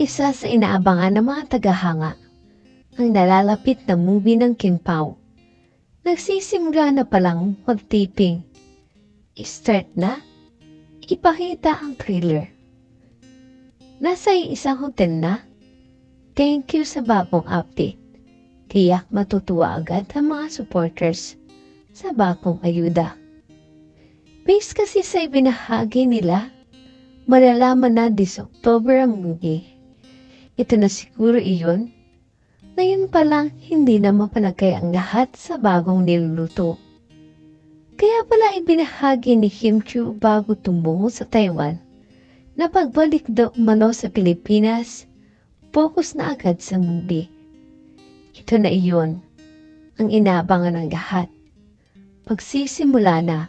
isa sa inaabangan ng mga tagahanga, ang nalalapit na movie ng Kim Pao. Nagsisimula na palang mag-taping. Start na, ipakita ang trailer. Nasa isang hotel na. Thank you sa bagong update. Tiyak matutuwa agad ang mga supporters sa bagong ayuda. Based kasi sa ibinahagi nila, malalaman na this October ang movie. Ito na siguro iyon. Ngayon pa lang, hindi na mapalagay ang lahat sa bagong niluluto. Kaya pala ibinahagi ni Kim Chu bago tumungo sa Taiwan na pagbalik daw umano sa Pilipinas, focus na agad sa movie. Ito na iyon, ang inaabangan ng lahat. Pagsisimula na,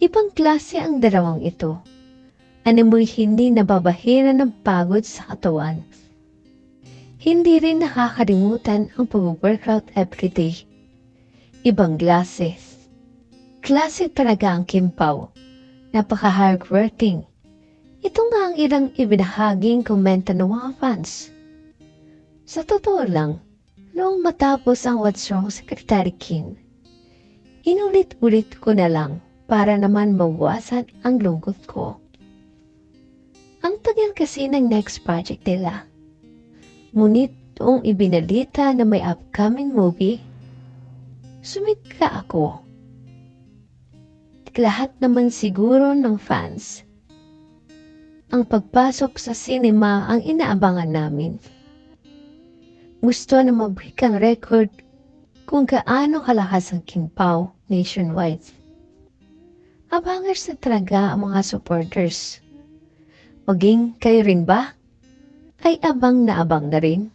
ibang klase ang dalawang ito. Ano mo'y hindi nababahira ng pagod sa katawan. Hindi rin nakakalimutan ang pag-workout everyday. Ibang klase. Klase talaga ang Kim Pao. Napaka-hardworking. Ito nga ang ilang ibinahaging komento ng mga fans. Sa totoo lang, noong matapos ang What's Wrong Secretary Kim, inulit-ulit ko na lang para naman mawasan ang lungkot ko. Tagal kasi ng next project nila. Ngunit noong ibinalita na may upcoming movie, sumika ako. Lahat naman siguro ng fans. Ang pagpasok sa cinema ang inaabangan namin. Gusto na mabrik ang record kung gaano kalakas ang King Pao nationwide. Abangers na talaga ang mga supporters. Maging kayo rin ba? Ay abang na abang na rin?